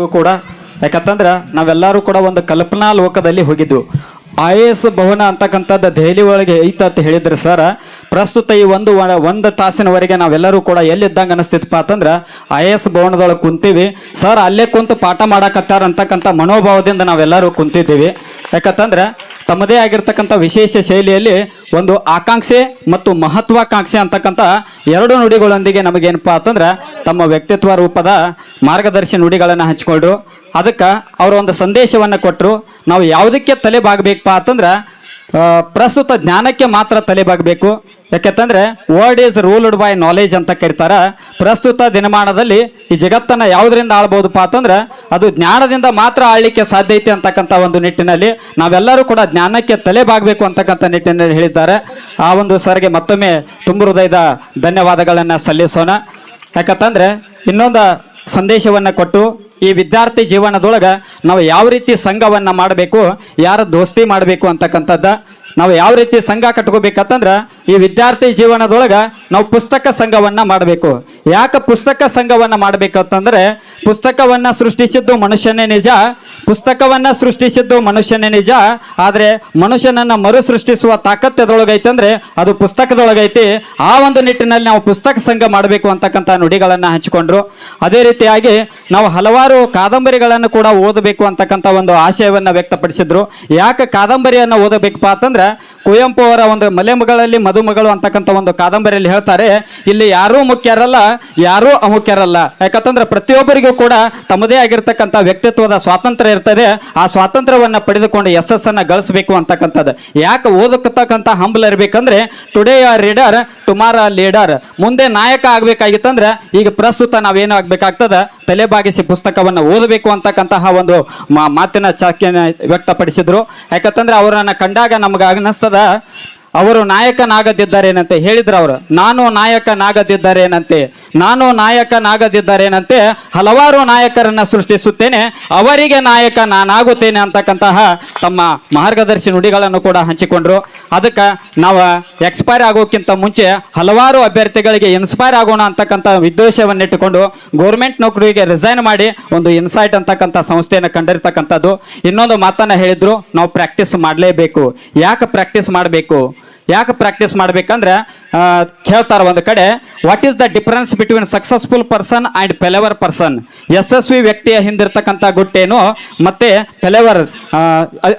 ಕೂಡ. ಯಾಕಂತಂದ್ರೆ ನಾವೆಲ್ಲರೂ ಕೂಡ ಒಂದು ಕಲ್ಪನಾ ಲೋಕದಲ್ಲಿ ಹೋಗಿದ್ವು. ಐ ಎ ಎಸ್ ಭವನ ಅಂತಕ್ಕಂಥದ್ದು ದೆಹಲಿ ಒಳಗೆ ಐತೆ ಅಂತ ಹೇಳಿದ್ರೆ ಸರ್, ಪ್ರಸ್ತುತ ಈ ಒಂದು ಒಂದು ತಾಸಿನವರೆಗೆ ನಾವೆಲ್ಲರೂ ಕೂಡ ಎಲ್ಲಿದ್ದಂಗೆ ಅನಿಸ್ತಿತ್ತಪ್ಪ ಅಂತಂದ್ರೆ, ಐ ಎ ಎಸ್ ಭವನದೊಳಗೆ ಕುಂತೀವಿ. ಸರ್, ಅಲ್ಲೇ ಕುಂತು ಪಾಠ ಮಾಡಕತ್ತಾರ ಅಂತಕ್ಕಂಥ ಮನೋಭಾವದಿಂದ ನಾವೆಲ್ಲರೂ ಕುಂತಿದ್ದೀವಿ. ಯಾಕಂತಂದ್ರೆ ತಮ್ಮದೇ ಆಗಿರ್ತಕ್ಕಂಥ ವಿಶೇಷ ಶೈಲಿಯಲ್ಲಿ ಒಂದು ಆಕಾಂಕ್ಷೆ ಮತ್ತು ಮಹತ್ವಾಕಾಂಕ್ಷೆ ಅಂತಕ್ಕಂಥ ಎರಡು ನುಡಿಗಳೊಂದಿಗೆ ನಮಗೇನಪ್ಪ ಅಂತಂದ್ರೆ ತಮ್ಮ ವ್ಯಕ್ತಿತ್ವ ರೂಪದ ಮಾರ್ಗದರ್ಶಿ ನುಡಿಗಳನ್ನು ಹಂಚಿಕೊಂಡ್ರು. ಅದಕ್ಕೆ ಅವರು ಒಂದು ಸಂದೇಶವನ್ನು ಕೊಟ್ಟರು ನಾವು ಯಾವುದಕ್ಕೆ ತಲೆ ಬಾಗಬೇಕಪ್ಪ ಅಂತಂದ್ರೆ ಪ್ರಸ್ತುತ ಜ್ಞಾನಕ್ಕೆ ಮಾತ್ರ ತಲೆ ಬಾಗಬೇಕು ಯಾಕೆಂತಂದ್ರೆ world is ruled by knowledge ಅಂತ ಕರೀತಾರೆ. ಪ್ರಸ್ತುತ ದಿನಮಾನದಲ್ಲಿ ಈ ಜಗತ್ತನ್ನ ಯಾವುದರಿಂದ ಆಳ್ಬೋದಪ್ಪ ಅಂತಂದ್ರೆ, ಅದು ಜ್ಞಾನದಿಂದ ಮಾತ್ರ ಆಳ್ಲಿಕ್ಕೆ ಸಾಧ್ಯ ಐತೆ ಅಂತಕ್ಕಂಥ ಒಂದು ನಿಟ್ಟಿನಲ್ಲಿ ನಾವೆಲ್ಲರೂ ಕೂಡ ಜ್ಞಾನಕ್ಕೆ ತಲೆ ಬಾಗಬೇಕು ಅಂತಕ್ಕಂಥ ನಿಟ್ಟಿನಲ್ಲಿ ಹೇಳಿದ್ದಾರೆ. ಆ ಒಂದು ಸರ್ಗೆ ಮತ್ತೊಮ್ಮೆ ತುಂಬ ಹೃದಯದ ಧನ್ಯವಾದಗಳನ್ನು ಸಲ್ಲಿಸೋಣ. ಯಾಕಂತಂದ್ರೆ, ಇನ್ನೊಂದು ಸಂದೇಶವನ್ನು ಕೊಟ್ಟು ಈ ವಿದ್ಯಾರ್ಥಿ ಜೀವನದೊಳಗೆ ನಾವು ಯಾವ ರೀತಿ ಸಂಘವನ್ನು ಮಾಡಬೇಕು ಯಾರ ದೋಸ್ತಿ ಮಾಡಬೇಕು ಅಂತಕ್ಕಂಥದ್ದ ನಾವು ಯಾವ ರೀತಿ ಸಂಘ ಕಟ್ಕೋಬೇಕಂತಂದ್ರೆ ಈ ವಿದ್ಯಾರ್ಥಿ ಜೀವನದೊಳಗೆ ನಾವು ಪುಸ್ತಕ ಸಂಘವನ್ನ ಮಾಡಬೇಕು. ಯಾಕೆ ಪುಸ್ತಕ ಸಂಘವನ್ನ ಮಾಡಬೇಕಂತಂದ್ರೆ ಪುಸ್ತಕವನ್ನ ಸೃಷ್ಟಿಸಿದ್ದು ಮನುಷ್ಯನೇ ನಿಜ, ಪುಸ್ತಕವನ್ನ ಸೃಷ್ಟಿಸಿದ್ದು ಮನುಷ್ಯನೇ ನಿಜ, ಆದರೆ ಮನುಷ್ಯನನ್ನ ಮರು ಸೃಷ್ಟಿಸುವ ತಾಕತ್ತದೊಳಗೈತಂದ್ರೆ ಅದು ಪುಸ್ತಕದೊಳಗೈತಿ. ಆ ಒಂದು ನಿಟ್ಟಿನಲ್ಲಿ ನಾವು ಪುಸ್ತಕ ಸಂಘ ಮಾಡಬೇಕು ಅಂತಕ್ಕಂಥ ನುಡಿಗಳನ್ನು ಹಂಚಿಕೊಂಡ್ರು. ಅದೇ ರೀತಿಯಾಗಿ ನಾವು ಹಲವಾರು ಕಾದಂಬರಿಗಳನ್ನು ಕೂಡ ಓದಬೇಕು ಅಂತಕ್ಕಂಥ ಒಂದು ಆಶಯವನ್ನು ವ್ಯಕ್ತಪಡಿಸಿದ್ರು. ಯಾಕೆ ಕಾದಂಬರಿಯನ್ನು ಓದಬೇಕಪ್ಪ ಅಂತಂದ್ರೆ ಕುವೆಂಪು ಅವರ ಒಂದು ಮಲೆಮಗಳಲ್ಲಿ ಮದುಮಗಳು ಅಂತಕ್ಕಂಥ ಒಂದು ಕಾದಂಬರಿಯಲ್ಲಿ ಹೇಳ್ತಾರೆ, ಇಲ್ಲಿ ಯಾರೂ ಮುಖ್ಯರಲ್ಲ, ಯಾರೂ ಅಮುಖ್ಯರಲ್ಲ. ಯಾಕಂತಂದ್ರೆ ಪ್ರತಿಯೊಬ್ಬರಿಗೂ ಕೂಡ ತಮ್ಮದೇ ಆಗಿರ್ತಕ್ಕಂಥ ವ್ಯಕ್ತಿತ್ವದ ಸ್ವಾತಂತ್ರ್ಯ ಇರ್ತದೆ. ಆ ಸ್ವಾತಂತ್ರ್ಯವನ್ನು ಪಡೆದುಕೊಂಡು ಯಶಸ್ಸನ್ನು ಗಳಿಸಬೇಕು ಅಂತಕ್ಕಂಥದ್ದು. ಯಾಕೆ ಓದಕ್ಕತಕ್ಕಂಥ ಹಂಬಲ ಇರಬೇಕಂದ್ರೆ today are reader tomorrow leader ಮುಂದೆ ನಾಯಕ ಆಗಬೇಕಾಗಿತ್ತಂದ್ರೆ, ಈಗ ಪ್ರಸ್ತುತ ನಾವೇನು ಆಗ್ಬೇಕಾಗ್ತದ? ತಲೆಬಾಗಿಸಿ ಪುಸ್ತಕವನ್ನು ಓದಬೇಕು ಅಂತಕ್ಕಂತಹ ಒಂದು ಮಾತಿನ ಚಾಕ್ಯನ ವ್ಯಕ್ತಪಡಿಸಿದರು. ಯಾಕಂತಂದ್ರೆ ಅವರನ್ನ ಕಂಡಾಗ ನಮ್ಗೆ ಅನ್ನಿಸ್ತದ ಅವರು ನಾಯಕನಾಗದಿದ್ದಾರೇನಂತೆ ಹೇಳಿದ್ರು ಅವರು. ನಾನು ನಾಯಕನಾಗದಿದ್ದಾರೇನಂತೆ ನಾನು ನಾಯಕನಾಗದಿದ್ದಾರೇನಂತೆ ಹಲವಾರು ನಾಯಕರನ್ನ ಸೃಷ್ಟಿಸುತ್ತೇನೆ, ಅವರಿಗೆ ನಾಯಕ ನಾನಾಗುತ್ತೇನೆ ಅಂತಕ್ಕಂತಹ ತಮ್ಮ ಮಾರ್ಗದರ್ಶಿ ನುಡಿಗಳನ್ನು ಕೂಡ ಹಂಚಿಕೊಂಡ್ರು. ಅದಕ್ಕೆ ನಾವು ಎಕ್ಸ್ಪೈರ್ ಆಗೋಕ್ಕಿಂತ ಮುಂಚೆ ಹಲವಾರು ಅಭ್ಯರ್ಥಿಗಳಿಗೆ ಇನ್ಸ್ಪೈರ್ ಆಗೋಣ ಅಂತಕ್ಕಂಥ ವಿದ್ವೇಷವನ್ನಿಟ್ಟುಕೊಂಡು ಗೌರ್ಮೆಂಟ್ ನೌಕರಿಗೆ ರಿಸೈನ್ ಮಾಡಿ ಒಂದು ಇನ್ಸೈಟ್ ಅಂತಕ್ಕಂಥ ಸಂಸ್ಥೆಯನ್ನು ಕಂಡಿರ್ತಕ್ಕಂಥದ್ದು. ಇನ್ನೊಂದು ಮಾತನ್ನ ಹೇಳಿದ್ರು, ನಾವು ಪ್ರಾಕ್ಟೀಸ್ ಮಾಡಲೇಬೇಕು. ಯಾಕೆ ಪ್ರಾಕ್ಟೀಸ್ ಮಾಡಬೇಕು? ಯಾಕೆ ಪ್ರಾಕ್ಟೀಸ್ ಮಾಡ್ಬೇಕಂದ್ರೆ ಆ, ಹೇಳ್ತಾರೆ ಒಂದು ಕಡೆ what is the difference between successful person and failure person ಯಶಸ್ವಿ ವ್ಯಕ್ತಿಯ ಹಿಂದಿರ್ತಕ್ಕಂಥ ಗುಟ್ಟೇನು ಮತ್ತೆ ಪೆಲೆವರ್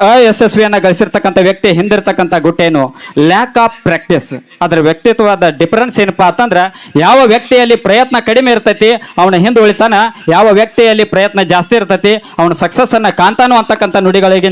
ಅಯಶಸ್ವಿಯನ್ನು ಗಳಿಸಿರ್ತಕ್ಕಂಥ ವ್ಯಕ್ತಿ ಹಿಂದಿರ್ತಕ್ಕಂಥ ಗುಟ್ಟೇನು ಲ್ಯಾಕ್ ಆಫ್ ಪ್ರಾಕ್ಟೀಸ್ ಅದರ ವ್ಯಕ್ತಿತ್ವದ ಡಿಫರೆನ್ಸ್ ಏನಪ್ಪಾ ಅಂತಂದ್ರೆ ಯಾವ ವ್ಯಕ್ತಿಯಲ್ಲಿ ಪ್ರಯತ್ನ ಕಡಿಮೆ ಇರ್ತೈತಿ ಅವನ ಹಿಂದೆ ಉಳಿತಾನ ಯಾವ ವ್ಯಕ್ತಿಯಲ್ಲಿ ಪ್ರಯತ್ನ ಜಾಸ್ತಿ ಇರ್ತೈತಿ ಅವನ ಸಕ್ಸಸ್ ಅನ್ನ ಕಾಂತಾನು ಅಂತಕ್ಕಂಥ ನುಡಿಗಳಿಗೆ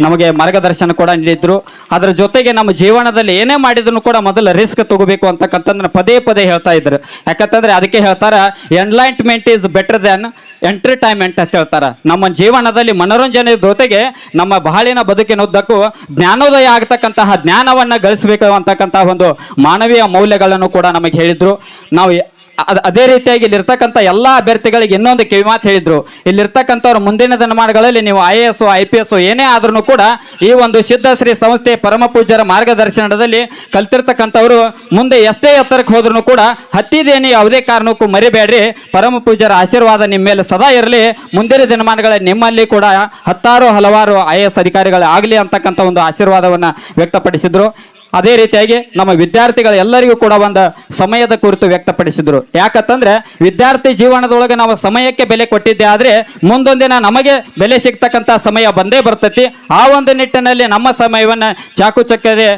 ನಮಗೆ ಮಾರ್ಗದರ್ಶನ ಕೂಡ ನೀಡಿದ್ರು. ಅದರ ಜೊತೆಗೆ ನಮ್ಮ ಜೀವನದಲ್ಲಿ ಏನೇ ಮಾಡಿದ್ರು ಕೂಡ ಮೊದಲು ರಿಸ್ಕ್ ತಗೋಬೇಕು ಅಂತಕ್ಕಂಥದ್ದನ್ನ ಪದೇ ಪದೇ ಹೇಳ್ತಾ ಇದ್ರು. ಯಾಕಂತಂದ್ರೆ ಅದಕ್ಕೆ ಹೇಳ್ತಾರೆ enlightenment is better than entertainment ಅಂತ ಹೇಳ್ತಾರೆ. ನಮ್ಮ ಜೀವನದಲ್ಲಿ ಮನೋರಂಜನೆ ಜೊತೆಗೆ ನಮ್ಮ ಬಾಳಿನ ಬದುಕಿನುದ್ದಕ್ಕೂ ಜ್ಞಾನೋದಯ ಆಗತಕ್ಕಂತಹ ಜ್ಞಾನವನ್ನು ಗಳಿಸಬೇಕು ಅಂತಕ್ಕಂತಹ ಒಂದು ಮಾನವೀಯ ಮೌಲ್ಯಗಳನ್ನು ಕೂಡ ನಮಗೆ ಹೇಳಿದ್ರು. ನಾವು ಅದ್- ರೀತಿಯಾಗಿ ಇಲ್ಲಿರ್ತಕ್ಕಂಥ ಎಲ್ಲ ಅಭ್ಯರ್ಥಿಗಳಿಗೆ ಇನ್ನೊಂದು ಕಿವಿಮಾತು ಹೇಳಿದ್ರು. ಇಲ್ಲಿರ್ತಕ್ಕಂಥವ್ರು ಮುಂದಿನ ದಿನಮಾನಗಳಲ್ಲಿ ನೀವು I A S I P S ಏನೇ ಆದ್ರೂ ಕೂಡ ಈ ಒಂದು ಸಿದ್ಧಶ್ರೀ ಸಂಸ್ಥೆ ಪರಮ ಪೂಜ್ಯರ ಮಾರ್ಗದರ್ಶನದಲ್ಲಿ ಕಲ್ತಿರ್ತಕ್ಕಂಥವ್ರು ಮುಂದೆ ಎಷ್ಟೇ ಎತ್ತರಕ್ಕೆ ಹೋದ್ರೂ ಕೂಡ ಹತ್ತಿದೇನಿ ಯಾವುದೇ ಕಾರಣಕ್ಕೂ ಮರಿಬೇಡ್ರಿ. ಪರಮ ಪೂಜ್ಯರ ಆಶೀರ್ವಾದ ನಿಮ್ಮ ಮೇಲೆ ಸದಾ ಇರಲಿ. ಮುಂದಿನ ದಿನಮಾನಗಳ ನಿಮ್ಮಲ್ಲಿ ಕೂಡ ಹತ್ತಾರು ಹಲವಾರು ಐ ಎಸ್ ಅಧಿಕಾರಿಗಳಾಗಲಿ ಅಂತಕ್ಕಂಥ ಒಂದು ಆಶೀರ್ವಾದವನ್ನು ವ್ಯಕ್ತಪಡಿಸಿದ್ರು. ಅದೇ ರೀತಿಯಾಗಿ ನಮ್ಮ ವಿದ್ಯಾರ್ಥಿಗಳ ಎಲ್ಲರಿಗೂ ಕೂಡ ಒಂದು ಸಮಯದ ಕುರಿತು ವ್ಯಕ್ತಪಡಿಸಿದ್ರು. ಯಾಕಂತಂದ್ರೆ ವಿದ್ಯಾರ್ಥಿ ಜೀವನದೊಳಗೆ ನಾವು ಸಮಯಕ್ಕೆ ಬೆಲೆ ಕೊಟ್ಟಿದ್ದೆ ಆದ್ರೆ ಮುಂದೊಂದಿನ ನಮಗೆ ಬೆಲೆ ಸಿಗ್ತಕ್ಕಂಥ ಸಮಯ ಬಂದೇ ಬರ್ತೈತಿ. ಆ ಒಂದು ನಿಟ್ಟಿನಲ್ಲಿ ನಮ್ಮ ಸಮಯವನ್ನ ಚಾಕು ಚಕ್ಕದೆ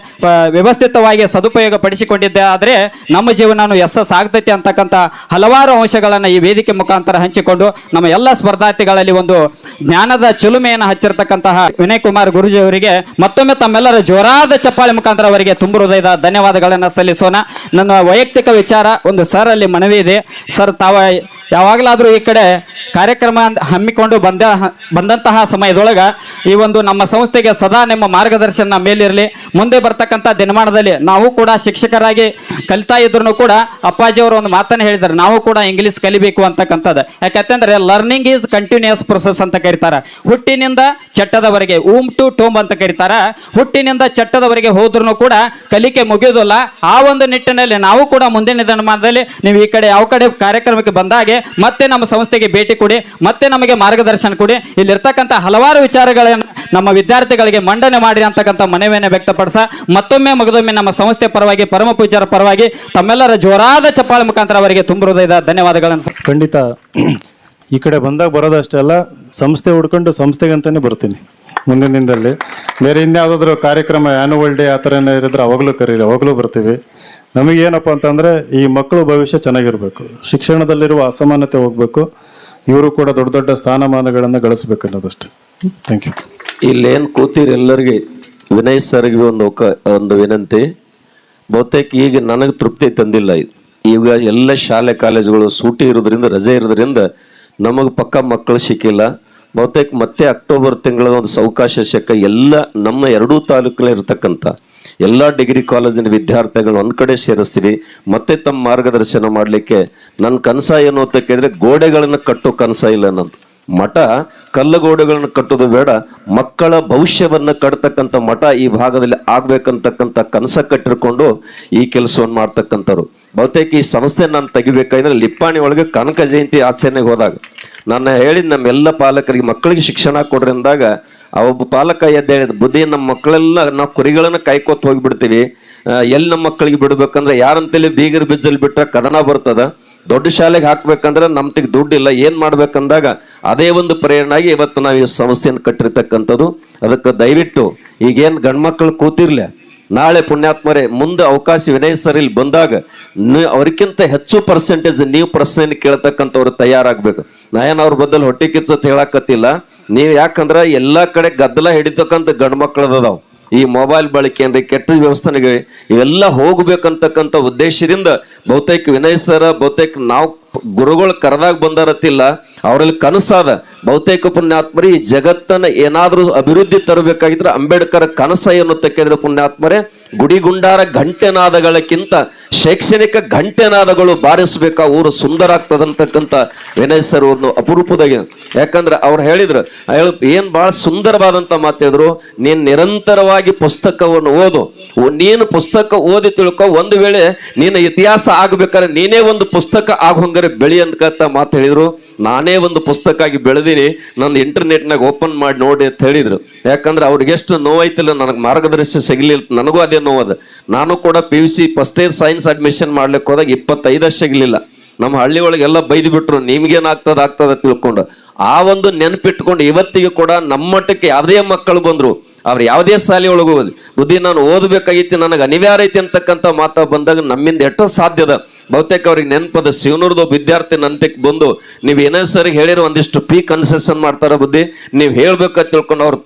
ವ್ಯವಸ್ಥಿತವಾಗಿ ಸದುಪಯೋಗ ಪಡಿಸಿಕೊಂಡಿದ್ದೆ ಆದ್ರೆ ನಮ್ಮ ಜೀವನ ಯಶಸ್ಸು ಆಗ್ತೈತಿ ಅಂತಕ್ಕಂಥ ಹಲವಾರು ಅಂಶಗಳನ್ನು ಈ ವೇದಿಕೆ ಮುಖಾಂತರ ಹಂಚಿಕೊಂಡು ನಮ್ಮ ಎಲ್ಲ ಸ್ಪರ್ಧಾರ್ಥಿಗಳಲ್ಲಿ ಒಂದು ಜ್ಞಾನದ ಚುಲುಮೆಯನ್ನು ಹಚ್ಚಿರತಕ್ಕಂತಹ ವಿನಯ್ ಕುಮಾರ್ ಗುರುಜಿ ಅವರಿಗೆ ಮತ್ತೊಮ್ಮೆ ತಮ್ಮೆಲ್ಲರ ಜೋರಾದ ಚಪ್ಪಾಳೆ ಮುಖಾಂತರ ಅವರಿಗೆ ತುಂಬ ಹೃದಯದ ಧನ್ಯವಾದಗಳನ್ನು ಸಲ್ಲಿಸೋಣ. ನನ್ನ ವೈಯಕ್ತಿಕ ವಿಚಾರ, ಒಂದು ಸರ್ ಅಲ್ಲಿ ಮನವಿ ಇದೆ. ಸರ್, ತಾವ ಯಾವಾಗಲಾದರೂ ಈ ಕಡೆ ಕಾರ್ಯಕ್ರಮ ಹಮ್ಮಿಕೊಂಡು ಬಂದ, ಬಂದಂತಹ ಸಮಯದೊಳಗೆ ಈ ಒಂದು ನಮ್ಮ ಸಂಸ್ಥೆಗೆ ಸದಾ ನಿಮ್ಮ ಮಾರ್ಗದರ್ಶನ ಮೇಲಿರಲಿ. ಮುಂದೆ ಬರ್ತಕ್ಕಂಥ ದಿನಮಾನದಲ್ಲಿ ನಾವು ಕೂಡ ಶಿಕ್ಷಕರಾಗಿ ಕಲಿತಾ ಇದ್ರು ಕೂಡ ಅಪ್ಪಾಜಿ ಅವರು ಒಂದು ಮಾತನ್ನು ಹೇಳಿದ್ದಾರೆ. ನಾವು ಕೂಡ ಇಂಗ್ಲೀಷ್ ಕಲಿಬೇಕು ಅಂತಕ್ಕಂಥದ್ದು. ಯಾಕಂತಂದ್ರೆ ಲರ್ನಿಂಗ್ ಈಸ್ ಕಂಟಿನ್ಯೂಸ್ ಪ್ರೊಸೆಸ್ ಅಂತ ಕರೀತಾರೆ. ಹುಟ್ಟಿನಿಂದ ಚಟ್ಟದವರೆಗೆ ಊಮ್ ಟು ಟೋಮ್ ಅಂತ ಕರೀತಾರ. ಹುಟ್ಟಿನಿಂದ ಚಟ್ಟದವರೆಗೆ ಹೋದ್ರೂ ಕೂಡ ಕಲಿಕೆ ಮುಗಿಯೋದಿಲ್ಲ. ಆ ಒಂದು ನಿಟ್ಟಿನಲ್ಲಿ ನಾವು ಕೂಡ ಮುಂದಿನ ದಿನಮಾನದಲ್ಲಿ ನೀವು ಈ ಕಡೆ ಯಾವ ಕಡೆ ಕಾರ್ಯಕ್ರಮಕ್ಕೆ ಬಂದಾಗೆ ಮತ್ತೆ ನಮ್ಮ ಸಂಸ್ಥೆಗೆ ಭೇಟಿ ಕೊಡಿ, ಮತ್ತೆ ನಮಗೆ ಮಾರ್ಗದರ್ಶನ ಕೊಡಿ. ಇಲ್ಲಿರ್ತಕ್ಕಂಥ ಹಲವಾರು ವಿಚಾರಗಳನ್ನು ನಮ್ಮ ವಿದ್ಯಾರ್ಥಿಗಳಿಗೆ ಮಂಡನೆ ಮಾಡಿ ಅಂತಕ್ಕಂಥ ಮನವಿಯನ್ನು ವ್ಯಕ್ತಪಡಿಸ, ಮತ್ತೊಮ್ಮೆ ಮಗದೊಮ್ಮೆ ನಮ್ಮ ಸಂಸ್ಥೆ ಪರವಾಗಿ, ಪರಮ ಪೂಜಾರ ಪರವಾಗಿ ತಮ್ಮೆಲ್ಲರ ಜೋರಾದ ಚಪ್ಪಾಳೆ ಮುಖಾಂತರ ಅವರಿಗೆ ತುಂಬ ಧನ್ಯವಾದಗಳನ್ನು ಖಂಡಿತ ಈ ಕಡೆ ಬಂದಾಗ ಬರೋದಷ್ಟೇ ಅಲ್ಲ, ಸಂಸ್ಥೆ ಹುಡ್ಕೊಂಡು ಸಂಸ್ಥೆಗಂತಾನೆ ಬರ್ತೀನಿ. ಮುಂದಿನ ದಿನದಲ್ಲಿ ಬೇರೆ ಇನ್ಯಾವುದಾದ್ರು ಕಾರ್ಯಕ್ರಮ ಆ್ಯನುವಲ್ ಡೇ ಆ ಥರ ಏನೋ ಇರಿದ್ರೆ ಅವಾಗಲೂ ಕರೀರಿ, ಅವಾಗಲೂ ಬರ್ತೀವಿ. ನಮಗೇನಪ್ಪ ಅಂತಂದರೆ ಈ ಮಕ್ಕಳು ಭವಿಷ್ಯ ಚೆನ್ನಾಗಿರಬೇಕು. ಶಿಕ್ಷಣದಲ್ಲಿರುವ ಅಸಮಾನತೆ ಹೋಗಬೇಕು. ಇವರು ಕೂಡ ದೊಡ್ಡ ದೊಡ್ಡ ಸ್ಥಾನಮಾನಗಳನ್ನು ಗಳಿಸ್ಬೇಕು ಅನ್ನೋದಷ್ಟೇ. ಥ್ಯಾಂಕ್ ಯು ಇಲ್ಲೇನು ಕೂತೀರಿ ಎಲ್ಲರಿಗೆ. ವಿನಯ್ ಸರ್ಗೆ ಒಂದು ಒಂದು ವಿನಂತಿ. ಬಹುತೇಕ ಈಗ ನನಗೆ ತೃಪ್ತಿ ತಂದಿಲ್ಲ ಇದು. ಈಗ ಎಲ್ಲ ಶಾಲೆ, ಕಾಲೇಜುಗಳು ಸೂಟಿ ಇರೋದ್ರಿಂದ, ರಜೆ ಇರೋದ್ರಿಂದ ನಮಗೆ ಪಕ್ಕ ಮಕ್ಕಳು ಸಿಕ್ಕಿಲ್ಲ. ಬಹುತೇಕ ಮತ್ತೆ ಅಕ್ಟೋಬರ್ ತಿಂಗಳ ಒಂದು ಸಾವಕಾಶ ಶಕ ಎಲ್ಲ ನಮ್ಮ ಎರಡೂ ತಾಲೂಕಲ್ಲಿ ಇರತಕ್ಕಂಥ ಎಲ್ಲ ಡಿಗ್ರಿ ಕಾಲೇಜಿನ ವಿದ್ಯಾರ್ಥಿಗಳನ್ನ ಒಂದು ಕಡೆ ಸೇರಿಸ್ತೀವಿ. ಮತ್ತೆ ತಮ್ಮ ಮಾರ್ಗದರ್ಶನ ಮಾಡಲಿಕ್ಕೆ ನನ್ನ ಕನಸ ಏನು ಅಂತ ಗೋಡೆಗಳನ್ನು ಕಟ್ಟೋ ಕನಸ ಇಲ್ಲ ನಂದು. ಮಠ, ಕಲ್ಲಗೋಡೆಗಳನ್ನು ಕಟ್ಟೋದು ಬೇಡ. ಮಕ್ಕಳ ಭವಿಷ್ಯವನ್ನ ಕಟ್ತಕ್ಕಂಥ ಮಠ ಈ ಭಾಗದಲ್ಲಿ ಆಗ್ಬೇಕಂತಕ್ಕಂಥ ಕನಸ ಕಟ್ಟಿರ್ಕೊಂಡು ಈ ಕೆಲಸವನ್ನು ಮಾಡ್ತಕ್ಕಂಥವ್ರು. ಬಹುತೇಕ ಈ ಸಂಸ್ಥೆ ನಾನು ತೆಗಿಬೇಕಾದ್ರೆ ಲಿಪ್ಪಾಣಿ ಒಳಗೆ ಕನಕ ಜಯಂತಿ ಆಚರಣೆಗೆ ಹೋದಾಗ ನಾನು ಹೇಳಿದ ನಮ್ಮೆಲ್ಲ ಪಾಲಕರಿಗೆ ಮಕ್ಕಳಿಗೆ ಶಿಕ್ಷಣ ಕೊಡ್ರಿ ಅಂದಾಗ, ಆ ಒಬ್ಬ ಪಾಲಕ ಎದ್ದು ಹೇಳಿದ, ಬುದ್ಧಿ, ನಮ್ಮ ಮಕ್ಕಳೆಲ್ಲ ನಾವು ಕುರಿಗಳನ್ನು ಕಾಯ್ಕೋತ ಹೋಗಿಬಿಡ್ತೀವಿ. ಎಲ್ಲಿ ನಮ್ಮ ಮಕ್ಕಳಿಗೆ ಬಿಡ್ಬೇಕಂದ್ರೆ ಯಾರಂತೇಳಿ ಬೀಗರ್ ಬಿಜ್ಜಲ್ಲಿ ಬಿಟ್ರೆ ಕದನ ಬರ್ತದ. ದೊಡ್ಡ ಶಾಲೆಗೆ ಹಾಕ್ಬೇಕಂದ್ರೆ ನಮ್ತಿಗೆ ದುಡ್ಡಿಲ್ಲ. ಏನ್ ಮಾಡ್ಬೇಕಂದಾಗ, ಅದೇ ಒಂದು ಪ್ರೇರಣಾಗಿ ಇವತ್ತು ನಾವು ಈ ಸಮಸ್ಯೆಯನ್ನು ಕಟ್ಟಿರ್ತಕ್ಕಂಥದ್ದು. ಅದಕ್ಕೆ ದಯವಿಟ್ಟು ಈಗೇನು ಗಂಡ್ಮಕ್ಳು ಕೂತಿರ್ಲಿ. ನಾಳೆ ಪುಣ್ಯಾತ್ಮರೇ, ಮುಂದೆ ಅವಕಾಶ ವಿನಯ್ ಸರ್ ಇಲ್ಲಿ ಬಂದಾಗ ಅವ್ರಿಗಿಂತ ಹೆಚ್ಚು ಪರ್ಸೆಂಟೇಜ್ ನೀವು ಪ್ರಶ್ನೆಯನ್ನು ಕೇಳ್ತಕ್ಕಂಥವ್ರು ತಯಾರಾಗಬೇಕು. ನಾಯನ್ ಅವ್ರ ಬದಲು ಹೊಟ್ಟೆ ಕಿಚ್ಚತ್ ಹೇಳಕತ್ತಿಲ್ಲ. ನೀವು ಯಾಕಂದ್ರೆ ಎಲ್ಲಾ ಕಡೆ ಗದ್ದಲ ಹಿಡಿತಕ್ಕಂಥ ಗಂಡು ಈ ಮೊಬೈಲ್ ಬಳಕೆ ಅಂದ್ರೆ ಕೆಟ್ಟ ವ್ಯವಸ್ಥೆಗೆ ಇವೆಲ್ಲ ಹೋಗ್ಬೇಕಂತಕ್ಕಂಥ ಉದ್ದೇಶದಿಂದ ಬಹುತೇಕ ವಿನಯ್ ಸರ ಬಹುತೇಕ ನಾವು ಗುರುಗಳು ಕರೆದಾಗ ಬಂದಾರತ್ತಿಲ್ಲ. ಅವರಲ್ಲಿ ಕನಸಾದ ಬಹುತೇಕ ಪುಣ್ಯಾತ್ಮರಿ, ಈ ಜಗತ್ತನ್ನ ಏನಾದರೂ ಅಭಿವೃದ್ಧಿ ತರಬೇಕಾಗಿದ್ರೆ ಅಂಬೇಡ್ಕರ್ ಕನಸ ಏನು ತೆಕ್ಕಿದ್ರೆ ಪುಣ್ಯಾತ್ಮರೇ. ಗುಡಿಗುಂಡಾರ ಘಂಟೆನಾದಗಳಕ್ಕಿಂತ ಶೈಕ್ಷಣಿಕ ಘಂಟೆನಾದಗಳು ಬಾರಿಸಬೇಕಾ ಊರು ಸುಂದರ ಆಗ್ತದಂತಕ್ಕಂಥ ವಿನಯ್ ಸರ್ ಒಂದು ಅಪರೂಪದಾಗಿ ಯಾಕಂದ್ರೆ ಅವ್ರು ಹೇಳಿದ್ರು ಹೇಳ ಏನ್ ಬಹಳ ಸುಂದರವಾದಂತ ಮಾತು ಹೇಳಿದ್ರು, ನೀನ್ ನಿರಂತರವಾಗಿ ಪುಸ್ತಕವನ್ನು ಓದು. ನೀನು ಪುಸ್ತಕ ಓದಿ ತಿಳ್ಕೊ, ಒಂದು ವೇಳೆ ನೀನು ಇತಿಹಾಸ ಆಗ್ಬೇಕಾದ್ರೆ ನೀನೇ ಒಂದು ಪುಸ್ತಕ ಆಗೋಂಗಾರೆ ಬೆಳಿ ಅನ್ಕಂತ ಮಾತು ಹೇಳಿದ್ರು. ನಾನೇ ಒಂದು ಪುಸ್ತಕ ಆಗಿ ಬೆಳೆದೀನಿ ನಂದು ಇಂಟರ್ನೆಟ್ನಾಗ ಓಪನ್ ಮಾಡಿ ನೋಡಿ ಅಂತ ಹೇಳಿದ್ರು. ಯಾಕಂದ್ರೆ ಅವ್ರಿಗೆ ಎಷ್ಟು ನೋವಾಯ್ತಿಲ್ಲ, ನನಗೆ ಮಾರ್ಗದರ್ಶನ ಸಿಗಲಿಲ್ಲ ನನಗೂ ಅದೇ ನೋವದ. ನಾನು ಕೂಡ P U C first year science admission ಮಾಡ್ಲಿಕ್ಕೆ ಹೋದಾಗ ಇಪ್ಪತ್ತೈದಷ್ಟು ಸಿಗಲಿಲ್ಲ. ನಮ್ಮ ಹಳ್ಳಿ ಒಳಗೆಲ್ಲ ಬೈದು ಬಿಟ್ರು ನಿಮ್ಗೇನಾಗ್ತದ ಆಗ್ತದ ತಿಳ್ಕೊಂಡು. ಆ ಒಂದು ನೆನಪಿಟ್ಕೊಂಡು ಇವತ್ತಿಗೂ ಕೂಡ ನಮ್ಮ ಮಟ್ಟಕ್ಕೆ ಯಾವುದೇ ಮಕ್ಕಳು ಬಂದರು, ಅವ್ರು ಯಾವುದೇ ಶಾಲೆ ಒಳಗೆ ಹೋದ್ವಿ ಬುದ್ಧಿ, ನಾನು ಓದಬೇಕಾಗಿತ್ತು ನನಗೆ ಅನಿವಾರ್ಯ ಐತಿ ಅಂತಕ್ಕಂಥ ಮಾತಾ ಬಂದಾಗ ನಮ್ಮಿಂದ ಎಷ್ಟೋ ಸಾಧ್ಯದ ಬಹುತೇಕ ಅವ್ರಿಗೆ ನೆನಪದ ಶಿವನೂರ್ದು ವಿದ್ಯಾರ್ಥಿ ನಂತಕ್ಕೆ ಬಂದು, ನೀವು ಏನೇ ಸರಿಗೆ ಹೇಳಿರೋ ಒಂದಿಷ್ಟು ಪೀ ಕನ್ಸೆಷನ್ ಮಾಡ್ತಾರ ಬುದ್ಧಿ, ನೀವು ಹೇಳ್ಬೇಕಂತ ತಿಳ್ಕೊಂಡು ಅವ್ರು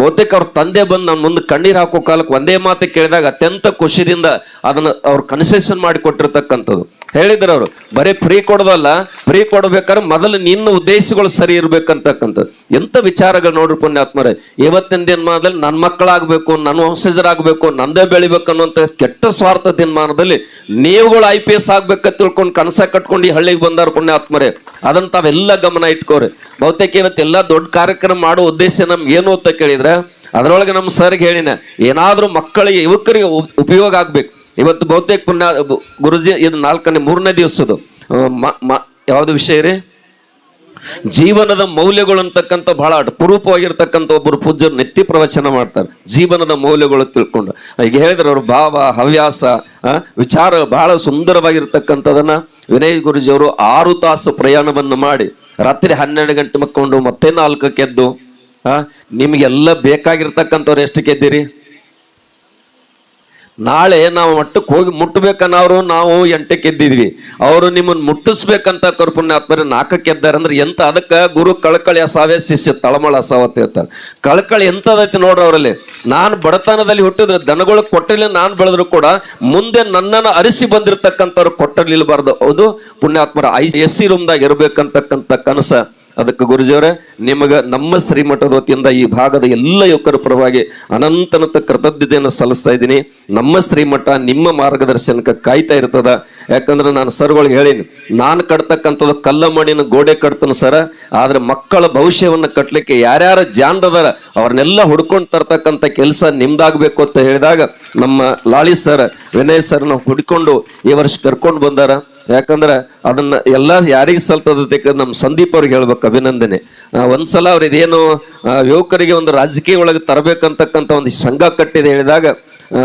ಬಹುತೇಕ ಅವ್ರ ತಂದೆ ಬಂದು ನನ್ನ ಮುಂದೆ ಕಣ್ಣೀರು ಹಾಕೋ ಕಾಲಕ್ಕೆ ಒಂದೇ ಮಾತು ಕೇಳಿದಾಗ ಅತ್ಯಂತ ಖುಷಿದಿಂದ ಅದನ್ನು ಅವ್ರು ಕನ್ಸೆಷನ್ ಮಾಡಿ ಕೊಟ್ಟಿರ್ತಕ್ಕಂಥದ್ದು. ಹೇಳಿದ್ರು ಅವರು, ಬರೀ ಫ್ರೀ ಕೊಡೋದಲ್ಲ ಫ್ರೀ ಕೊಡ್ಬೇಕಾದ್ರೆ ಮೊದಲು ನಿನ್ನ ಉದ್ದೇಶಗಳು ಸರಿ ಇರಬೇಕಂತಕ್ಕಂಥದ್ದು. ಎಂಥ ವಿಚಾರಗಳು ನೋಡ್ರಿ ಪುಣ್ಯಾತ್ಮರೇ, ಇವತ್ತಿನ ದಿನಮಾನದಲ್ಲಿ ನನ್ನ ಮಕ್ಕಳಾಗಬೇಕು, ನನ್ನ ವಂಶಜರಾಗಬೇಕು, ನಂದೇ ಬೆಳಿಬೇಕು ಅನ್ನುವಂಥ ಕೆಟ್ಟ ಸ್ವಾರ್ಥ ದಿನಮಾನದಲ್ಲಿ ನೀವುಗಳು ಐ ಪಿ ಎಸ್ ಆಗ್ಬೇಕಂತ ತಿಳ್ಕೊಂಡು ಕನಸ ಕಟ್ಕೊಂಡು ಈ ಹಳ್ಳಿಗೆ ಬಂದಾರ ಪುಣ್ಯಾತ್ಮರೇ. ಅದನ್ನು ತಾವೆಲ್ಲ ಗಮನ ಇಟ್ಕೋರಿ. ಬಹುತೇಕ ಇವತ್ತೆಲ್ಲ ದೊಡ್ಡ ಕಾರ್ಯಕ್ರಮ ಮಾಡೋ ಉದ್ದೇಶ ನಮ್ಗೆ ಏನು ಅಂತ ಕೇಳಿದ್ರೆ ಅದರೊಳಗೆ ನಮ್ಮ ಸರ್ಗೆ ಹೇಳಿನ, ಏನಾದರೂ ಮಕ್ಕಳಿಗೆ, ಯುವಕರಿಗೆ ಉಪಯೋಗ ಆಗ್ಬೇಕು. ಇವತ್ತು ಬಹುತೇಕ ಪುಣ್ಯ ಗುರುಜಿ, ಇದು ನಾಲ್ಕನೇ, ಮೂರನೇ ದಿವಸದು ಯಾವ್ದು ವಿಷಯ ರೀ? ಜೀವನದ ಮೌಲ್ಯಗಳು ಅಂತಕ್ಕಂಥ ಬಹಳ ಅಪರೂಪವಾಗಿರ್ತಕ್ಕಂಥ ಒಬ್ಬರು ಪೂಜ್ಯರು ನೆತ್ತಿ ಪ್ರವಚನ ಮಾಡ್ತಾರೆ. ಜೀವನದ ಮೌಲ್ಯಗಳು ತಿಳ್ಕೊಂಡು. ಈಗ ಹೇಳಿದ್ರೆ ಅವರು ಭಾವ, ಹವ್ಯಾಸ ವಿಚಾರ ಬಹಳ ಸುಂದರವಾಗಿರ್ತಕ್ಕಂಥದನ್ನ ವಿನಯ್ ಗುರುಜಿಯವರು ಆರು ತಾಸು ಪ್ರಯಾಣವನ್ನು ಮಾಡಿ, ರಾತ್ರಿ ಹನ್ನೆರಡು ಗಂಟೆ ಮಕ್ಕೊಂಡು ಮತ್ತೆ ನಾಲ್ಕಕ್ಕೆ ಎದ್ದು ಆ ನಿಮಗೆಲ್ಲ ಬೇಕಾಗಿರ್ತಕ್ಕಂಥವ್ರು ಎಷ್ಟು ಗೆದ್ದಿರಿ ನಾಳೆ ನಾವು ಮಟ್ಟಕ್ಕೆ ಹೋಗಿ ಮುಟ್ಟಬೇಕನ್ನೋರು ನಾವು ಎಂಟಕ್ಕೆ ಎದ್ದಿದ್ವಿ. ಅವರು ನಿಮ್ಮನ್ನು ಮುಟ್ಟಿಸ್ಬೇಕಂತ ಕರ್ಪುಣ್ಯಾತ್ಮರಿ ನಾಲ್ಕಕ್ಕೆ ಎದ್ದಾರೆ ಅಂದ್ರೆ ಎಂತ ಅದಕ್ಕೆ ಗುರು ಕಳಕಳಿ ಅಸಾವೇ ಶಿಷ್ಯ ತಳಮಳ ಅಸಾವ ಅಂತ ಹೇಳ್ತಾರೆ. ಕಳಕಳಿ ಎಂತದೈತಿ ನೋಡ್ರಿ ಅವರಲ್ಲಿ? ನಾನು ಬಡತನದಲ್ಲಿ ಹುಟ್ಟಿದ್ರೆ ದನಗಳು ಕೊಟ್ಟಲಿ ನಾನು ಬೆಳೆದ್ರು ಕೂಡ ಮುಂದೆ ನನ್ನನ್ನು ಅರಿಸಿ ಬಂದಿರತಕ್ಕಂಥವ್ರು ಕೊಟ್ಟಲಿಲ್ಬಾರ್ದು ಅದು ಪುಣ್ಯಾತ್ಮರ ಐ ಎಸ್ ಸಿ ರೂಮ್ದಾಗ ಇರಬೇಕಂತಕ್ಕಂಥ ಕನಸ ಅದಕ್ಕೆ ಗುರುಜಿಯವರೇ, ನಿಮಗೆ ನಮ್ಮ ಶ್ರೀಮಠದ ವತಿಯಿಂದ ಈ ಭಾಗದ ಎಲ್ಲ ಯುವಕರ ಪರವಾಗಿ ಅನಂತನಂತ ಕೃತಜ್ಞತೆಯನ್ನು ಸಲ್ಲಿಸ್ತಾ ಇದ್ದೀನಿ. ನಮ್ಮ ಶ್ರೀಮಠ ನಿಮ್ಮ ಮಾರ್ಗದರ್ಶನಕ್ಕೆ ಕಾಯ್ತಾ ಇರ್ತದ. ಯಾಕಂದ್ರೆ ನಾನು ಸರ್ಗಳಿಗೆ ಹೇಳೀನಿ, ನಾನು ಕಟ್ತಕ್ಕಂಥದ್ದು ಕಲ್ಲ ಮಣ್ಣಿನ ಗೋಡೆ ಕಟ್ತೇನೆ ಸರ, ಆದ್ರೆ ಮಕ್ಕಳ ಭವಿಷ್ಯವನ್ನು ಕಟ್ಟಲಿಕ್ಕೆ ಯಾರ್ಯಾರು ಜಾಣದದಾರ, ಅವ್ರನ್ನೆಲ್ಲ ಹುಡ್ಕೊಂಡು ತರ್ತಕ್ಕಂಥ ಕೆಲಸ ನಿಮ್ದಾಗಬೇಕು ಅಂತ ಹೇಳಿದಾಗ ನಮ್ಮ ಲಾಳಿ ಸರ್, ವಿನಯ್ ಸರ್ನ ಹುಡ್ಕೊಂಡು ಈ ವರ್ಷ ಕರ್ಕೊಂಡು ಬಂದಾರ. ಯಾಕಂದ್ರೆ ಅದನ್ನ ಎಲ್ಲ ಯಾರಿಗೆ ಸಲ್ತದಕ್ಕೆ ನಮ್ಮ ಸಂದೀಪ್ ಅವ್ರಿಗೆ ಹೇಳ್ಬೇಕು ಅಭಿನಂದನೆ. ಒಂದ್ಸಲ ಅವ್ರು ಇದೇನು ಯುವಕರಿಗೆ ಒಂದು ರಾಜಕೀಯ ಒಳಗೆ ತರಬೇಕಂತಕ್ಕಂಥ ಒಂದು ಸಂಘ ಕಟ್ಟಿದೆ ಹೇಳಿದಾಗ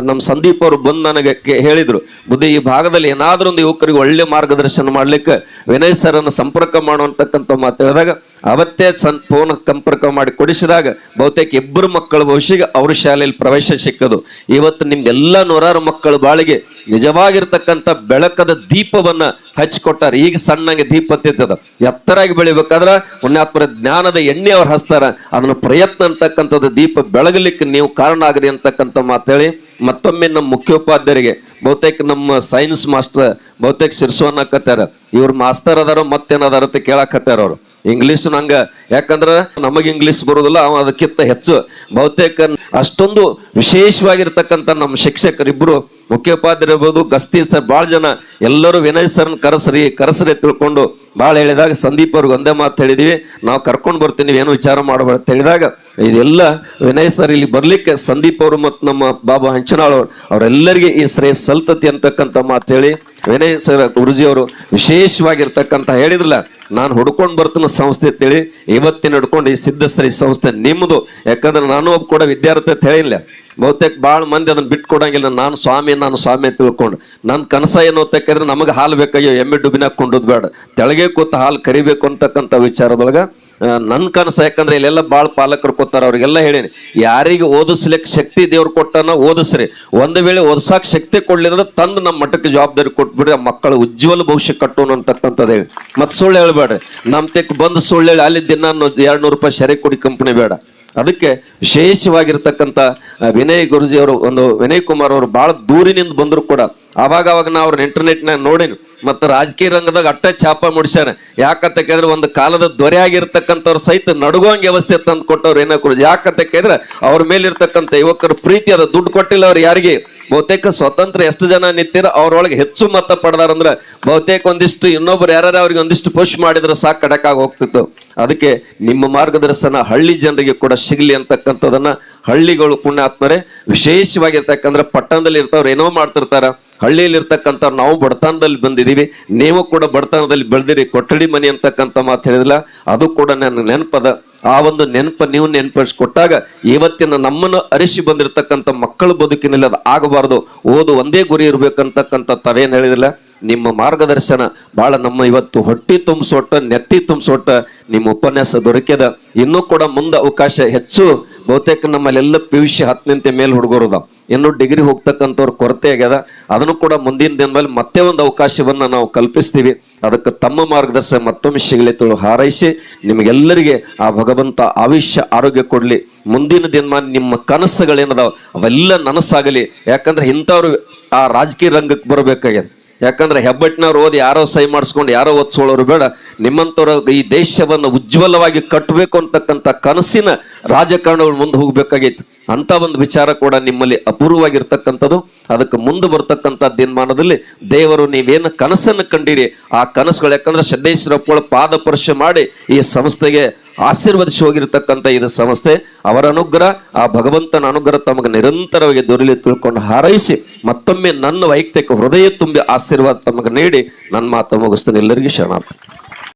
ನಮ್ಮ ಸಂದೀಪ್ ಅವರು ಬಂದು ನನಗೆ ಹೇಳಿದರು ಮುಂದೆ ಈ ಭಾಗದಲ್ಲಿ ಏನಾದರೂ ಒಂದು ಯುವಕರಿಗೆ ಒಳ್ಳೆ ಮಾರ್ಗದರ್ಶನ ಮಾಡಲಿಕ್ಕೆ ವಿನಯ್ ಸರನ್ನು ಸಂಪರ್ಕ ಮಾಡುವಂತಕ್ಕಂಥ ಮಾತು ಹೇಳಿದಾಗ, ಅವತ್ತೇ ಸನ್ ಫೋನ್ ಸಂಪರ್ಕ ಮಾಡಿ ಕೊಡಿಸಿದಾಗ ಬಹುತೇಕ ಇಬ್ಬರು ಮಕ್ಕಳ ಭವಿಷ್ಯಕ್ಕೆ ಅವ್ರ ಶಾಲೆಯಲ್ಲಿ ಪ್ರವೇಶ ಸಿಕ್ಕದು ಇವತ್ತು ನಿಮ್ಗೆಲ್ಲ ನೂರಾರು ಮಕ್ಕಳ ಬಾಳಿಗೆ ನಿಜವಾಗಿರ್ತಕ್ಕಂಥ ಬೆಳಕದ ದೀಪವನ್ನ ಹಚ್ಚಿಕೊಟ್ಟಾರೆ ಈಗ ಸಣ್ಣಗೆ ದೀಪ ಹತ್ತಿರ್ತದ ಎತ್ತರಾಗಿ ಬೆಳಿಬೇಕಾದ್ರೆ ಪುಣ್ಯಾತ್ಮರ ಜ್ಞಾನದ ಎಣ್ಣೆ ಅವ್ರು ಹಚ್ತಾರೆ. ಅದನ್ನು ಪ್ರಯತ್ನ ಅಂತಕ್ಕಂಥದ್ದು ದೀಪ ಬೆಳಗಲಿಕ್ಕೆ ನೀವು ಕಾರಣ ಆಗದೆ ಅಂತಕ್ಕಂಥ ಮಾತೇಳಿ ಮತ್ತೊಮ್ಮೆ ನಮ್ಮ ಮುಖ್ಯೋಪಾಧ್ಯಾಯರಿಗೆ, ಬಹುತೇಕ ನಮ್ಮ ಸೈನ್ಸ್ ಮಾಸ್ಟರ್ ಬಹುತೇಕ ಸಿರ್ಸೋನ್ನಕತ್ತಾರ ಇವ್ರ ಮಾಸ್ತರ್ ಅದಾರ ಮತ್ತೇನದಾರ ಅಂತ ಕೇಳಕತ್ತಾರ ಅವ್ರು. ಇಂಗ್ಲಿಷ್ ನಂಗ. ಯಾಕಂದ್ರೆ ನಮಗೆ ಇಂಗ್ಲಿಷ್ ಬರೋದಿಲ್ಲ, ಅವ ಅದಕ್ಕಿಂತ ಹೆಚ್ಚು. ಬಹುತೇಕ ಅಷ್ಟೊಂದು ವಿಶೇಷವಾಗಿರ್ತಕ್ಕಂಥ ನಮ್ಮ ಶಿಕ್ಷಕರಿಬ್ಬರು ಮುಖ್ಯೋಪಾಧ್ಯಾಯ ಇರ್ಬೋದು, ಗಸ್ತಿ ಸರ್ ಭಾಳ ಜನ. ಎಲ್ಲರೂ ವಿನಯ್ ಸರ್ನ ಕರೆಸ್ರಿ ಕರೆಸ್ರಿ ತಿಳ್ಕೊಂಡು ಭಾಳ ಹೇಳಿದಾಗ ಸಂದೀಪ್ ಅವ್ರಿಗೆ ಒಂದೇ ಮಾತು ಹೇಳಿದೀವಿ. ನಾವು ಕರ್ಕೊಂಡು ಬರ್ತೀನಿ ಏನು ವಿಚಾರ ಮಾಡಬೇಡ ಅಂತ ಹೇಳಿದಾಗ ಇದೆಲ್ಲ ವಿನಯ್ ಸರ್ ಇಲ್ಲಿ ಬರ್ಲಿಕ್ಕೆ ಸಂದೀಪ್ ಅವರು ಮತ್ತು ನಮ್ಮ ಬಾಬಾ ಹಂಚನಾಳ್ ಅವರು. ಅವರೆಲ್ಲರಿಗೆ ಈ ಶ್ರೇಯ ಸಲ್ತತಿ ಅಂತಕ್ಕಂಥ ಮಾತು ಹೇಳಿ ವಿನಯ್ ಸರ್ ಗುರುಜಿ ಅವರು ವಿಶೇಷವಾಗಿರ್ತಕ್ಕಂಥ ಹೇಳಿದ್ರಲ್ಲ, ನಾನು ಹುಡ್ಕೊಂಡು ಬರ್ತೀನಿ ಸಂಸ್ಥೆ ಅಂತೇಳಿ ಇವತ್ತಿನ ಹಿಡ್ಕೊಂಡು ಈ ಸಿದ್ಧಶ್ರೀ ಸಂಸ್ಥೆ ನಿಮ್ಮದು ಯಾಕಂದ್ರೆ ನಾನು ಒಬ್ಬ ಕೂಡ ವಿದ್ಯಾರ್ಥಿ ಅಂತ ಹೇಳಿಲ್ಲ. ಬಹುತೇಕ ಭಾಳ ಮಂದಿ ಅದನ್ನ ಬಿಟ್ಕೊಡಂಗಿಲ್ಲ ನಾನು ಸ್ವಾಮಿ ನಾನು ಸ್ವಾಮಿ ತಿಳ್ಕೊಂಡು. ನನ್ನ ಕನಸ ಏನು ಅಂತಕ್ಕಂದ್ರೆ ನಮಗೆ ಹಾಲು ಬೇಕಯ್ಯೋ ಎಮ್ಮೆ ಡುಬಿನ ಕೊಂಡದ್ ಬೇಡ. ತೆಳಗೆ ಕೂತ ಹಾಲು ಕರಿಬೇಕು ಅಂತಕ್ಕಂಥ ವಿಚಾರದೊಳಗ ನನ್ನ ಕನಸು ಯಾಕಂದ್ರೆ ಇಲ್ಲೆಲ್ಲ ಭಾಳ ಪಾಲಕರು ಕೊತ್ತಾರ ಅವ್ರಿಗೆಲ್ಲ ಹೇಳೀನಿ. ಯಾರಿಗೆ ಓದಿಸ್ಲಿಕ್ಕೆ ಶಕ್ತಿ ದೇವ್ರು ಕೊಟ್ಟನ ಓದಿಸ್ರಿ. ಒಂದು ವೇಳೆ ಓದಿಸಕ್ಕೆ ಶಕ್ತಿ ಕೊಡ್ಲಿಲ್ಲ ತಂದು ನಮ್ಮ ಮಠಕ್ಕೆ ಜವಾಬ್ದಾರಿ ಕೊಟ್ಬಿಡ್ರಿ, ಆ ಮಕ್ಕಳ ಉಜ್ವಲ ಭವಿಷ್ಯ ಕಟ್ಟೋಣ ಅಂತಕ್ಕಂಥದ್ದು ಹೇಳಿ. ಮತ್ತೆ ಸುಳ್ಳು ಹೇಳ್ಬೇಡ್ರಿ. ನಮ್ಮ ತೆಕ್ ಬಂದು ಸುಳ್ಳು ಹೇಳಿ, ಅಲ್ಲಿ ದಿನ ಎರಡು ನೂರು ರೂಪಾಯಿ ಶರೆ ಕೊಡಿ ಕಂಪನಿ ಬೇಡ. ಅದಕ್ಕೆ ವಿಶೇಷವಾಗಿರ್ತಕ್ಕಂಥ ವಿನಯ್ ಗುರುಜಿ ಅವರು, ಒಂದು ವಿನಯ್ ಕುಮಾರ್ ಅವರು ಬಹಳ ದೂರಿನಿಂದ ಬಂದರು ಕೂಡ. ಅವಾಗ ಅವಾಗ ನಾ ಅವ್ರನ್ನ ಇಂಟರ್ನೆಟ್ನಾಗ ನೋಡಿನಿ. ಮತ್ತು ರಾಜಕೀಯ ರಂಗದಾಗ ಅಟ್ಟ ಚಾಪ ಮೂಡಿಸ್ಯಾರ. ಯಾಕಂತ ಕೇಳಿದ್ರೆ ಒಂದು ಕಾಲದ ದೊರೆ ಆಗಿರ್ತಕ್ಕಂಥವ್ರು ಸಹಿತ ನಡುಗೋಂಗ್ ವ್ಯವಸ್ಥೆ ತಂದು ಕೊಟ್ಟವ್ರು ಏನೋ ಗುರುಜಿ. ಯಾಕಂತ ಕೇಳಿದ್ರೆ ಅವ್ರ ಮೇಲಿರ್ತಕ್ಕಂಥ ಯುವಕರ ಪ್ರೀತಿ, ಅದ ದುಡ್ಡು ಕೊಟ್ಟಿಲ್ಲ ಅವ್ರು ಯಾರಿಗೆ? ಬಹುತೇಕ ಸ್ವತಂತ್ರ ಎಷ್ಟು ಜನ ನಿಂತಿರ, ಅವ್ರೊಳಗೆ ಹೆಚ್ಚು ಮತ ಪಡೆದಾರಂದ್ರೆ ಬಹುತೇಕ ಒಂದಿಷ್ಟು ಇನ್ನೊಬ್ರು ಯಾರು ಅವ್ರಿಗೆ ಒಂದಿಷ್ಟು ಪುಷ್ ಮಾಡಿದ್ರೆ ಸಾಕು ಕಡಕಾಗಿ ಹೋಗ್ತಿತ್ತು. ಅದಕ್ಕೆ ನಿಮ್ಮ ಮಾರ್ಗದರ್ಶನ ಹಳ್ಳಿ ಜನರಿಗೆ ಕೂಡ ಸಿಗಲಿ ಅಂತಕ್ಕಂಥದನ್ನ ಹಳ್ಳಿಗಳು ಪುಣ್ಯಾತ್ಮರೆ, ವಿಶೇಷವಾಗಿರ್ತಕ್ಕಂದ್ರೆ ಪಟ್ಟಣದಲ್ಲಿ ಇರ್ತವ್ರು ಏನೋ ಮಾಡ್ತಿರ್ತಾರ. ಹಳ್ಳಿಯಲ್ಲಿ ಇರ್ತಕ್ಕಂಥವ್ರು ನಾವು ಬಡತನದಲ್ಲಿ ಬಂದಿದ್ದೀವಿ ನೀವು ಕೂಡ ಬಡತನದಲ್ಲಿ ಬೆಳೆದಿರಿ, ಕೊಠಡಿ ಮನೆ ಅಂತಕ್ಕಂಥ ಮಾತು ಹೇಳಿದಿಲ್ಲ ಅದು ಕೂಡ ನನ್ನ ನೆನಪದ. ಆ ಒಂದು ನೆನಪ ನೀವು ನೆನಪಿಸ್ಕೊಟ್ಟಾಗ ಇವತ್ತಿನ ನಮ್ಮನ್ನು ಅರಿಸಿ ಬಂದಿರತಕ್ಕಂಥ ಮಕ್ಕಳ ಬದುಕಿನಲ್ಲಿ ಅದು ಆಗಬಾರ್ದು. ಓದು ಒಂದೇ ಗುರಿ ಇರಬೇಕಂತಕ್ಕಂಥ ತವೇನು ಹೇಳಿದಿಲ್ಲ ನಿಮ್ಮ ಮಾರ್ಗದರ್ಶನ ಬಹಳ ನಮ್ಮ ಇವತ್ತು ಹೊಟ್ಟಿ ತುಂಬಿಸೋಟ ನೆತ್ತಿ ತುಂಬಿಸೋಟ ನಿಮ್ಮ ಉಪನ್ಯಾಸ ದೊರಕಿದ ಇನ್ನೂ ಕೂಡ ಮುಂದೆ ಅವಕಾಶ ಹೆಚ್ಚು. ಬಹುತೇಕ ನಮ್ಮಲ್ಲೆಲ್ಲ ಪಿ ಯು ಸಿ ಹತ್ತನಿಂತೆ ಮೇಲೆ ಹುಡುಗರದ ಇನ್ನು ಡಿಗ್ರಿ ಹೋಗ್ತಕ್ಕಂಥವ್ರ ಕೊರತೆ ಆಗ್ಯದ. ಅದನ್ನು ಕೂಡ ಮುಂದಿನ ದಿನದಲ್ಲಿ ಮತ್ತೆ ಒಂದು ಅವಕಾಶವನ್ನು ನಾವು ಕಲ್ಪಿಸ್ತೀವಿ. ಅದಕ್ಕೆ ತಮ್ಮ ಮಾರ್ಗದರ್ಶನ ಮತ್ತೊಮ್ಮೆ ಸಿಗಲಿ ತಿಳು ಹಾರೈಸಿ ನಿಮಗೆಲ್ಲರಿಗೆ ಆ ಭಗವಂತ ಆವಿಷ್ಯ ಆರೋಗ್ಯ ಕೊಡಲಿ. ಮುಂದಿನ ದಿನಮಾನ ನಿಮ್ಮ ಕನಸುಗಳೇನದಾವ? ಅವೆಲ್ಲ ನನಸಾಗಲಿ. ಯಾಕಂದ್ರೆ ಇಂಥವ್ರು ಆ ರಾಜಕೀಯ ರಂಗಕ್ಕೆ ಬರಬೇಕಾಗ್ಯದ. ಯಾಕಂದ್ರೆ ಹೆಬ್ಬಟ್ಟಿನವ್ರು ಓದಿ ಯಾರೋ ಸಹಿ ಮಾಡಿಸ್ಕೊಂಡು ಯಾರೋ ಓದಿಸೋಳವ್ರು ಬೇಡ. ನಿಮ್ಮಂಥವ್ರ ಈ ದೇಶವನ್ನು ಉಜ್ವಲವಾಗಿ ಕಟ್ಟಬೇಕು ಅಂತಕ್ಕಂಥ ಕನಸಿನ ರಾಜಕಾರಣಗಳು ಮುಂದೆ ಹೋಗ್ಬೇಕಾಗಿತ್ತು ಅಂತ ಒಂದು ವಿಚಾರ ಕೂಡ ನಿಮ್ಮಲ್ಲಿ ಅಪೂರ್ವವಾಗಿರ್ತಕ್ಕಂಥದ್ದು. ಅದಕ್ಕೆ ಮುಂದೆ ಬರ್ತಕ್ಕಂಥ ದಿನಮಾನದಲ್ಲಿ ದೇವರು ನೀವೇನು ಕನಸನ್ನು ಕಂಡಿರಿ. ಆ ಕನಸುಗಳು ಯಾಕಂದ್ರೆ ಸಿದ್ದೇಶ್ವರಪ್ಪಳ ಪಾದಪರ್ಶ ಮಾಡಿ ಈ ಸಂಸ್ಥೆಗೆ ಆಶೀರ್ವದಿಸಿ ಹೋಗಿರತಕ್ಕಂಥ ಇದು ಸಂಸ್ಥೆ, ಅವರ ಅನುಗ್ರಹ, ಆ ಭಗವಂತನ ಅನುಗ್ರಹ ತಮಗೆ ನಿರಂತರವಾಗಿ ದೊರೆಯಲಿ ತಿಳ್ಕೊಂಡು ಹಾರೈಸಿ, ಮತ್ತೊಮ್ಮೆ ನನ್ನ ವೈಯಕ್ತಿಕ ಹೃದಯ ತುಂಬಿ ಆಶೀರ್ವಾದ ತಮಗೆ ನೀಡಿ ನನ್ನ ಮಾತು ಮುಗಿಸ್ತೇನೆ. ಎಲ್ಲರಿಗೂ ಶರಣಾರ್ಥಿ.